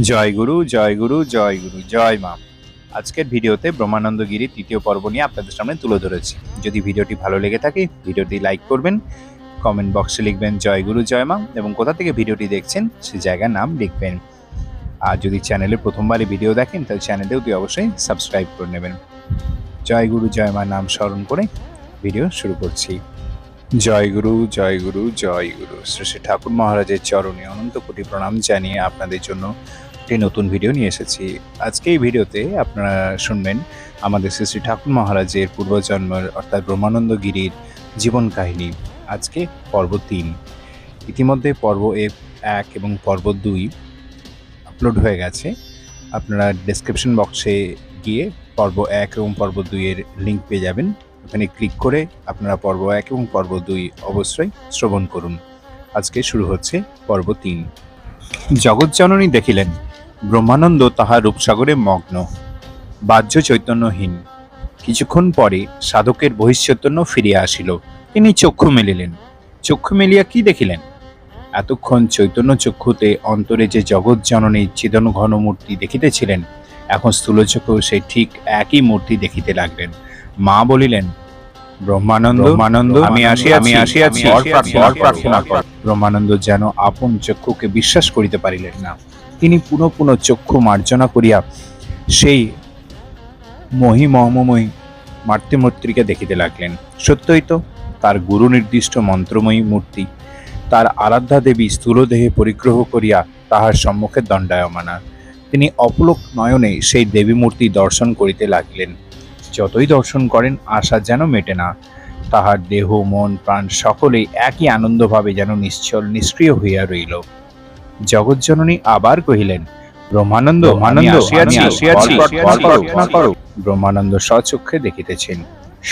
জয় গুরু জয় গুরু জয় গুরু, জয় মা। আজকের ভিডিওতে ব্রহ্মানন্দগিরির তৃতীয় পর্ব নিয়ে আপনাদের সামনে তুলে ধরেছি। যদি ভিডিওটি ভালো লেগে থাকে, ভিডিওটি লাইক করবেন, কমেন্ট বক্সে লিখবেন, জয় গুরু, জয় মা, এবং কোথা থেকে ভিডিওটি দেখছেন, সে জায়গার নাম লিখবেন। আর যদি চ্যানেলে প্রথমবারই ভিডিও দেখেন, তাহলে চ্যানেলেও তুই অবশ্যই সাবস্ক্রাইব করে নেবেন। জয় গুরু, জয় মা নাম স্মরণ করে ভিডিও শুরু করছি। জয় গুরু জয় গুরু জয় গুরু। শ্রী শ্রী ঠাকুর মহারাজের চরণে অনন্ত কোটি প্রণাম জানিয়ে আপনাদের জন্য একটি নতুন ভিডিও নিয়ে এসেছি। আজকে এই ভিডিওতে আপনারা শুনবেন আমাদের শ্রী শ্রী ঠাকুর মহারাজের পূর্বজন্মের, অর্থাৎ ব্রহ্মানন্দ গিরির জীবন কাহিনী। আজকে পর্ব তিন। ইতিমধ্যে পর্ব এ- এক এবং পর্ব দুই আপলোড হয়ে গেছে। আপনারা ডেসক্রিপশন বক্সে গিয়ে পর্ব এক এবং পর্ব দুইয়ের লিঙ্ক পেয়ে যাবেন। ওখানে ক্লিক করে আপনারা পর্ব এক এবং পর্ব দুই অবশ্যই শ্রবণ করুন। আজকে শুরু হচ্ছে পর্ব তিন। জগৎজননী দেখিলেন, ব্রহ্মানন্দ তাহার রূপসাগরে মগ্ন, বাহ্য চৈতন্যহীন। কিছুক্ষণ পরে সাধকের বহিশ্চৈতন্য ফিরিয়া আসিল। তিনি চক্ষু মেলিলেন। চক্ষু মেলিয়া কি দেখিলেন? এতক্ষণ চৈতন্য চক্ষুতে অন্তরে যে জগৎ জননী চিদন ঘন মূর্তি দেখিতেছিলেন, এখন স্থূলচক্ষু সেই ঠিক একই মূর্তি দেখিতে লাগলেন। মা বলিলেন ব্রহ্মানন্দ ব্রহ্মানন্দ আমি আমি আসিয়াছি প্রার্থনা কর। ব্রহ্মানন্দ যেন আপন চক্ষুকে বিশ্বাস করিতে পারিলেন না। তিনি পুনঃ পুনঃ চক্ষু মার্জনা করিয়া সেই মহি মহিমময়ী মাতৃমূর্তিকে দেখিতে লাগলেন। সত্যই তো তার গুরু নির্দিষ্ট মন্ত্রময়ী মূর্তি তার আরাধ্যা দেবী স্থূলদেহে পরিগ্রহ করিয়া তাহার সম্মুখে দণ্ডায়মানা। তিনি অপলোক নয়নে সেই দেবী মূর্তি দর্শন করিতে লাগিলেন। যতই দর্শন করেন আশা যেন মেটে না। তাহার দেহ মন প্রাণ সকলেই একই আনন্দভাবে যেন নিশ্চল নিষ্ক্রিয় হইয়া রইল। জগজ্জননী আবার কহিলেন ব্রহ্মানন্দ ব্রহ্মানন্দ স্বচক্ষে দেখিতেছেন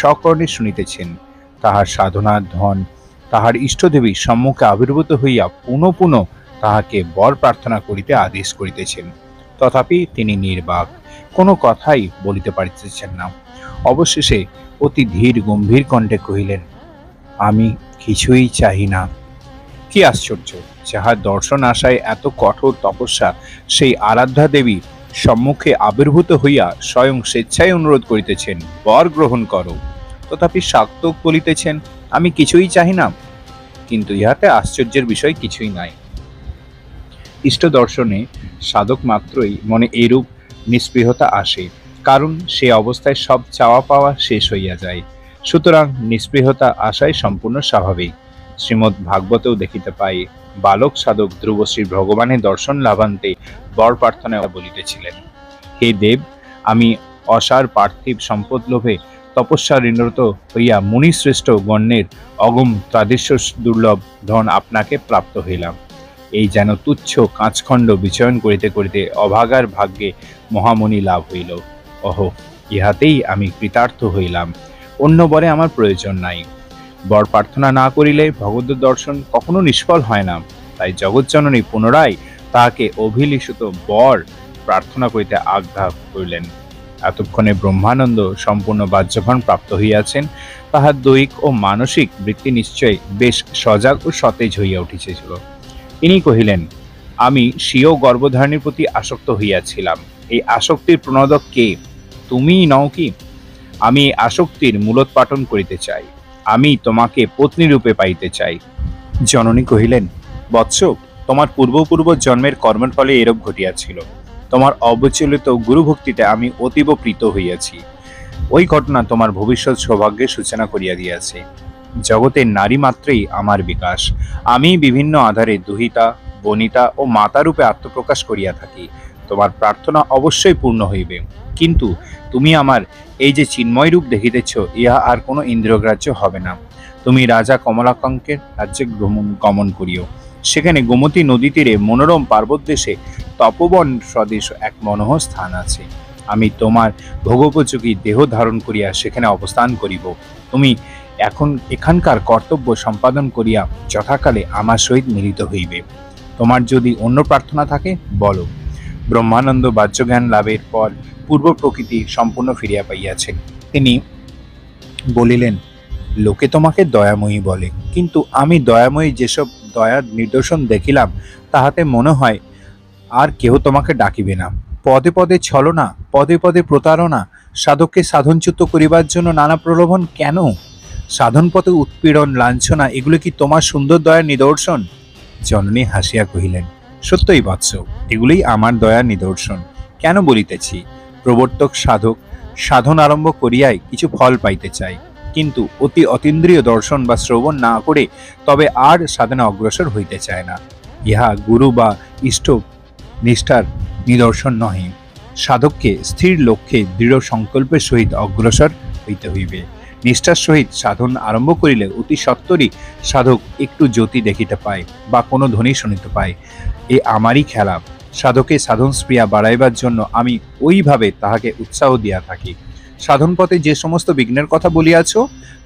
সকর্ণে শুনিতেছেন। তাহার সাধনার ধন তাহার ইষ্টদেবী সম্মুখে আবির্ভূত হইয়া পুনঃ পুনঃ তাহাকে বর প্রার্থনা করিতে আদেশ করিতেছেন। তথাপি তিনি নির্বাক কোনো কথাই বলিতে পারিতেছেন না। অবশেষে অতি ধীর গম্ভীর কণ্ঠে কহিলেন, আমি কিছুই চাহি না। কি আশ্চর্য, যাহার দর্শন আশায় এত কঠোর তপস্যা, সেই আরাধ্যা দেবী সম্মুখে আবির্ভূত হইয়া স্বয়ং স্বেচ্ছায় অনুরোধ করিতেছেন, বর গ্রহণ করো। তথাপি শাক্তক বলিতেছেন, আমি কিছুই চাহি না। কিন্তু ইহাতে আশ্চর্যের বিষয় কিছুই নাই। ইষ্ট দর্শনে সাধক মাত্রই মনে এরূপ নিস্পৃহতা আসে। কারণ সে অবস্থায় সব চাওয়া পাওয়া শেষ হইয়া যায়। সুতরাং নিস্পৃহতা আসাই সম্পূর্ণ স্বাভাবিক। শ্রীমদ্ ভাগবতেও দেখিতে পাই, বালক সাধক ধ্রুবশ্রী ভগবানের দর্শন লাভান্তে বর প্রার্থনায় বলিতেছিলেন, হে দেব, আমি অসার পার্থিব সম্পদ লোভে তপস্যা ঋণরত হইয়া মুনিশ্রেষ্ঠ গণ্যের অগম তাদৃশ্য দুর্লভ ধন আপনাকে প্রাপ্ত হইলাম। এই যেন তুচ্ছ কাঁচখণ্ড বিচয়ন করিতে করিতে অভাগার ভাগ্যে মহামণি লাভ হইল। অহ, ইহাতেই আমি কৃতার্থ হইলাম। অন্য বরে আমার প্রয়োজন নাই। বর প্রার্থনা না করিলে ভগবত দর্শন কখনো নিষ্ফল হয় না। তাই জগৎজননী পুনরায় তাহাকে অভিলিষিত বর প্রার্থনা করিতে আজ্ঞা করিলেন। এতক্ষণে ব্রহ্মানন্দ সম্পূর্ণ বাহ্যভান প্রাপ্ত হইয়াছেন। তাহার দৈহিক ও মানসিক বৃত্তি নিশ্চয় বেশ সজাগ ও সতেজ হইয়া উঠিতেছিল। তিনি কহিলেন, আমি স্বীয় গর্ভধারণের প্রতি আসক্ত হইয়াছিলাম। এই আসক্তির প্রণোদক কে? তুমিই নও কি? আমি আসক্তির মূলোৎপাটন করিতে চাই। আমি তোমাকে পত্নী রূপে পাইতে চাই। জননী কহিলেন, বৎস, তোমার পূর্বপূর্ব জন্মের কর্মের ফলে এরূপ ঘটিয়াছিল। তোমার অবচলিত গুরুভক্তিতে আমি অতীব প্রীত হইয়াছি। ওই ঘটনা তোমার ভবিষ্যৎ সৌভাগ্যের সূচনা করিয়া দিয়াছে। জগতের নারী মাত্রেই আমার বিকাশ। আমি বিভিন্ন আধারে দুহিতা, বনিতা ও মাতা রূপে আত্মপ্রকাশ করিয়া থাকি। তোমার প্রার্থনা অবশ্যই পূর্ণ হইবে। কিন্তু তুমি আমার এই যে চিন্ময় রূপ দেখিতেছ, ইহা আর কোনো ইন্দ্রিয়গ্রাহ্য হবে না। তুমি রাজা কমলাকাঙ্কের রাজ্যে গমন গমন করিও। সেখানে গোমতী নদী তীরে মনোরম পার্বত দেশে তপবন স্বদেশ এক মনোহ স্থান আছে। আমি তোমার ভোগোপযোগী দেহ ধারণ করিয়া সেখানে অবস্থান করিব। তুমি এখন এখানকার কর্তব্য সম্পাদন করিয়া যথাকালে আমার সহিত মিলিত হইবে। তোমার যদি অন্য প্রার্থনা থাকে, বলো। ব্রহ্মানন্দ বাহ্যজ্ঞান লাভের পর পূর্ব প্রকৃতি সম্পূর্ণ ফিরিয়া পাইয়াছে। তিনি বলিলেন, লোকে তোমাকে দয়াময়ী বলে, কিন্তু আমি দয়াময়ী যেসব দয়ার নিদর্শন দেখিলাম, তাহাতে মনে হয় আর কেহ তোমাকে ডাকিবে না। পদে পদে ছলনা, পদে পদে প্রতারণা, সাধককে সাধনচ্যুত করিবার জন্য নানা প্রলোভন কেন? সাধন পথে উৎপীড়ন, লাঞ্ছনা, এগুলো কি তোমার সুন্দর দয়ার নিদর্শন? জননী হাসিয়া কহিলেন, সত্যই বৎস। এগুলোই আমার দয়ার নিদর্শন। কেন বলিতেছি? প্রবর্তক সাধক, সাধন আরম্ভ করিয়াই কিছু ফল পাইতে চাই। কিন্তু অতি অতীন্দ্রিয় দর্শন বা শ্রবণ না করে তবে আর সাধনা অগ্রসর হইতে চায় না। ইহা গুরু বা ইষ্ট নিষ্ঠার নিদর্শন নহে। সাধককে স্থির লক্ষ্যে দৃঢ় সংকল্পের সহিত অগ্রসর হইতে হইবে। নিষ্ঠার সহিত সাধন আরম্ভ করিলে অতি সত্বরই সাধক একটু জ্যোতি দেখিতে পায় বা কোনো ধ্বনি শুনিতে পায়। এ আমারই খেলা। সাধকে সাধন স্প্রিয়া বাড়াইবার জন্য আমি ওইভাবে তাহাকে উৎসাহ দিয়া থাকি। সাধন পথে যে সমস্ত বিঘ্নের কথা বলিয়াছ,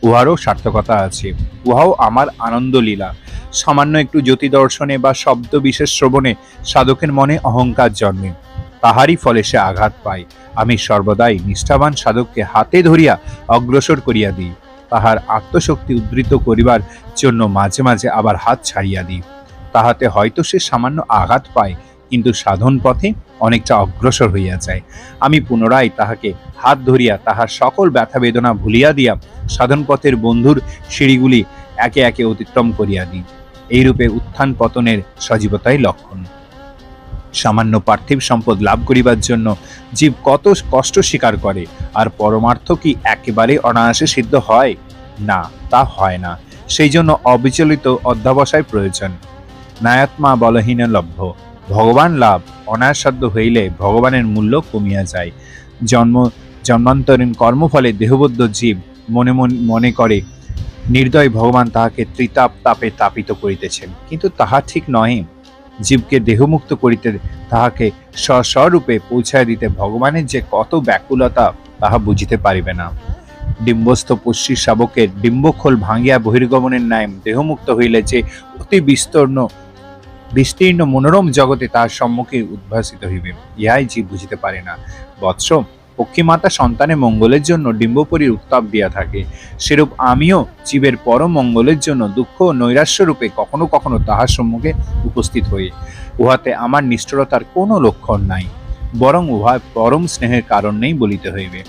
উহারও সার্থকতা আছে। উহাও আমার আনন্দ লীলা সামান্য একটু জ্যোতি দর্শনে বা শব্দ বিশেষ শ্রবণে সাধকের মনে অহংকার জন্মে। তাহারই ফলে সে আঘাত পায়। আমি সর্বদাই নিষ্ঠাবান সাধককে হাতে ধরিয়া অগ্রসর করিয়া দিই। তাহার আত্মশক্তি উদ্ধৃত করিবার জন্য মাঝে মাঝে আবার হাত ছাড়িয়া দিই। তাহাতে হয়তো সে সামান্য আঘাত পায় কিন্তু সাধন পথে অনেকটা অগ্রসর হইয়া যায় আমি পুনরায় তাহাকে হাত ধরিয়া তাহার সকল ব্যথা বেদনা ভুলিয়া দিয়া সাধন পথের বন্ধুর সিঁড়িগুলি একে একে অতিক্রম করিয়া দিই। এইরূপে উত্থান পতনের সজীবতাই লক্ষণ। সামান্য পার্থিব সম্পদ লাভ করিবার জন্য জীব কত কষ্ট স্বীকার করে, আর পরমার্থ কি একেবারে অনায়াসে সিদ্ধ হয়? না, তা হয় না। সেই জন্য অবিচলিত অধ্যাবসায় প্রয়োজন। নায়াত্মা বলহীন লভ্য। ভগবান লাভ, অনায়াসাধ্য হইলে ভগবানের মূল্য কমিয়া যায়। জন্ম, জন্মান্তরীণ কর্মফলে দেহবদ্ধ জীব মনে মন- করে, নির্দয় ভগবান তাহাকে ত্রিতাপ তাপে তাপিত করিতেছেন। কিন্তু তাহা ঠিক নহে। জীবকে দেহমুক্ত করিতে তাহাকে স্ব স্বরূপে পৌঁছায় দিতে ভগবানের যে কত ব্যাকুলতা, তাহা বুঝিতে পারিবে না। ডিম্বস্থ পশ্চির শাবকের ডিম্বখোল ভাঙিয়া বহির্গমনের ন্যায় দেহমুক্ত হইলে যে অতি বিস্তর্ণ বিস্তীর্ণ মনোরম জগতে তাহার সম্মুখে উদ্ভাসিত হইবে। ইহাই জীব বুঝিতে পারে না। বৎস, পক্ষীমাতা সন্তানের মঙ্গলের জন্য ডিম্বপরীর উত্তাপ দিয়া থাকে। সেরূপ আমিও জীবের পরম মঙ্গলের জন্য দুঃখ ও নৈরাশ্য রূপে কখনো কখনো তাহার সম্মুখে উপস্থিত হই। উহাতে আমার নিষ্ঠুরতার কোনো লক্ষণ নাই, বরং উহা পরম স্নেহের কারণ নেই বলিতে হইবে।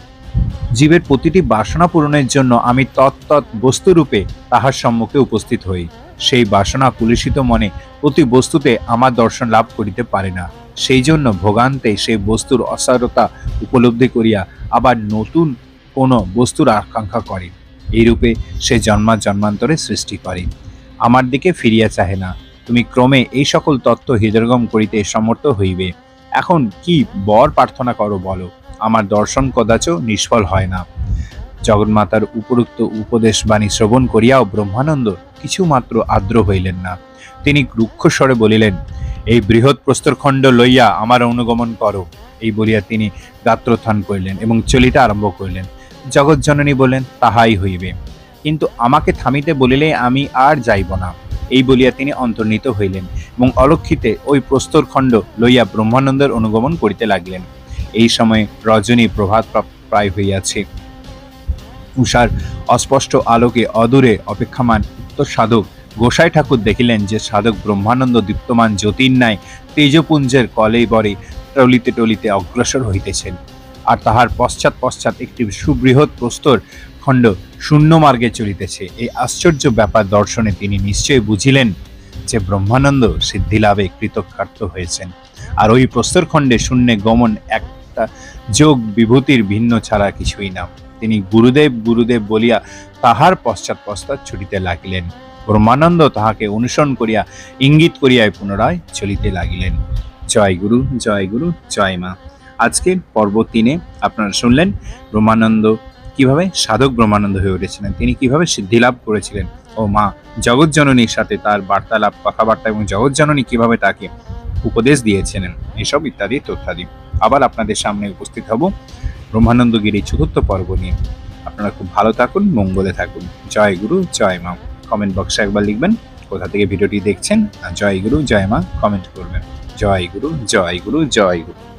জীবের প্রতিটি বাসনা পূরণের জন্য আমি তত্তৎ বস্তুরূপে তাহার সম্মুখে উপস্থিত হই। সেই বাসনা কুলিশিত মনে প্রতি বস্তুতে আমার দর্শন লাভ করিতে পারে না। সেই জন্য ভোগান্তে সেই বস্তুর অসারতা উপলব্ধি করিয়া আবার নতুন কোনো বস্তুর আকাঙ্ক্ষা করে। এইরূপে সে জন্মা জন্মান্তরে সৃষ্টি করে। আমার দিকে ফিরিয়া চাহে না। তুমি ক্রমে এই সকল তত্ত্ব হৃদয়গম করিতে সমর্থ হইবে। এখন কি বর প্রার্থনা করো বলো। আমার দর্শন কদাচ নিষ্ফল হয় না। জগন্মাতার উপরুক্ত উপদেশ বাণী শ্রবণ করিয়াও ব্রহ্মানন্দ কিছুমাত্র আর্দ্র হইলেন না। তিনি রুক্ষ স্বরে বলিলেন, এই বৃহৎ প্রস্তরখণ্ড লইয়া আমার অনুগমন করো। এই বলিয়া তিনি গাত্রোত্থান করিলেন এবং চলিতে আরম্ভ করিলেন। জগৎজননী বলেন তাহাই হইবে। কিন্তু আমাকে থামিতে বলিলে আমি আর যাইব না। এই বলিয়া তিনি অন্তর্নিত হইলেন এবং অলক্ষিতে ওই প্রস্তরখণ্ড লইয়া ব্রহ্মানন্দের অনুগমন করিতে লাগলেন। এই সময়ে রজনী প্রভাত প্রায় হইয়াছে। উষার অস্পষ্ট আলোকে অদূরে অপেক্ষামান উক্ত সাধক গোসাই ঠাকুর দেখিলেন যে সাধক ব্রহ্মানন্দ দীপ্তমান জ্যোতির ন্যায় তেজপুঞ্জের কলেই বরে টলিতে টলিতে অগ্রসর হইতেছেন। আর তাহার পশ্চাৎ পশ্চাৎ একটি সুবৃহৎ প্রস্তর খণ্ড শূন্য মার্গে চলিতেছে। এই আশ্চর্য ব্যাপার দর্শনে তিনি নিশ্চয়ই বুঝিলেন যে ব্রহ্মানন্দ সিদ্ধিলাভে কৃতকার্য হয়েছেন। আর ওই প্রস্তরখণ্ডে শূন্যে গমন একটা যোগ বিভূতির ভিন্ন ছাড়া কিছুই না। তিনি গুরুদেব গুরুদেব বলিয়া তাহার পশ্চাৎ পশ্চাৎ ছুটিতে লাগিলেন। ব্রহ্মানন্দ তাহাকে অনুসরণ করিয়া ইঙ্গিত করিয়ায় পুনরায় চলিতে লাগিলেন। জয় গুরু জয় গুরু, জয় মা। আজকের পর্ব তিনে আপনারা শুনলেন ব্রহ্মানন্দ কীভাবে সাধক ব্রহ্মানন্দ হয়ে উঠেছিলেন, তিনি কীভাবে সিদ্ধি লাভ করেছিলেন। ও মা, জগৎজননীর সাথে তার বার্তালাপ, কথাবার্তা এবং জগৎজননী কীভাবে তাকে উপদেশ দিয়েছিলেন। এসব ইত্যাদি তথ্যাদি। আবার আপনাদের সামনে উপস্থিত হব ব্রহ্মানন্দগিরি চতুর্থ পর্ব নিয়ে। আপনারা খুব ভালো থাকুন, মঙ্গলে থাকুন। জয় গুরু, জয় মা। কমেন্ট বক্সে একবার লিখবেন কোথা থেকে ভিডিওটি দেখছেন। আর জয় গুরু, জয় মা, কমেন্ট করবেন। জয় গুরু জয় গুরু জয় গুরু।